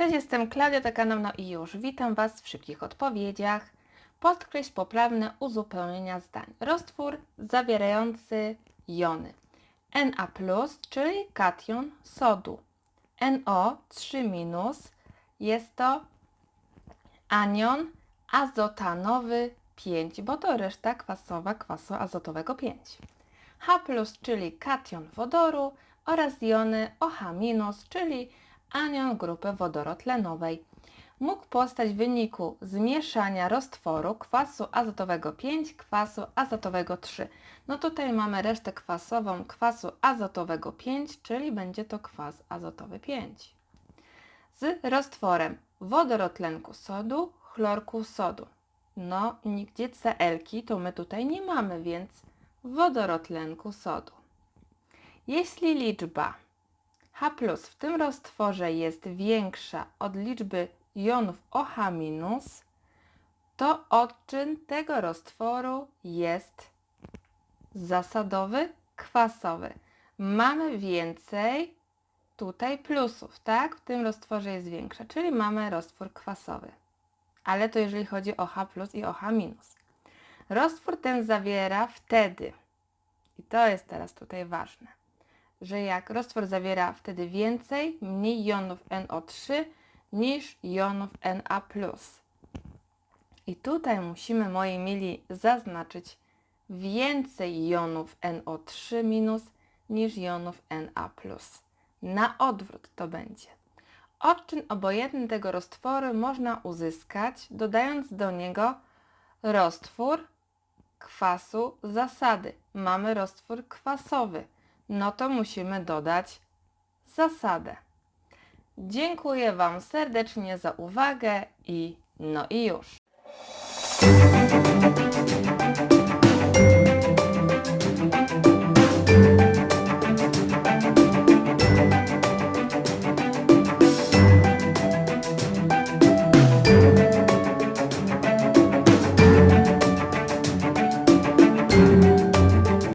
Cześć, jestem Klaudia, No i już. Witam Was w szybkich odpowiedziach. Podkreśl poprawne uzupełnienia zdań. Roztwór zawierający jony. Na+, czyli kation sodu. NO3- jest to anion azotanowy 5, bo to reszta kwasowa kwasu azotowego 5. H+, czyli kation wodoru oraz jony OH-, czyli anion grupy wodorotlenowej. Mógł powstać w wyniku zmieszania roztworu kwasu azotowego 5, kwasu azotowego 3. No tutaj mamy resztę kwasową kwasu azotowego 5, czyli będzie to kwas azotowy 5. Z roztworem wodorotlenku sodu, chlorku sodu. No, nigdzie Cl-ki to my tutaj nie mamy, więc wodorotlenku sodu. Jeśli liczba H w tym roztworze jest większa od liczby jonów OH-, to odczyn tego roztworu jest zasadowy, kwasowy. Mamy więcej tutaj plusów, tak? W tym roztworze jest większa, czyli mamy roztwór kwasowy. Ale to jeżeli chodzi o H i OH-. Roztwór ten zawiera wtedy, i to jest teraz tutaj ważne, że jak roztwór zawiera wtedy więcej, mniej jonów NO3 niż jonów Na+. I tutaj musimy, moi mili, zaznaczyć więcej jonów NO3- niż jonów Na+. Na odwrót to będzie. Odczyn obojętny tego roztworu można uzyskać, dodając do niego roztwór kwasu zasady. Mamy roztwór kwasowy. No to musimy dodać zasadę. Dziękuję Wam serdecznie za uwagę i no i już.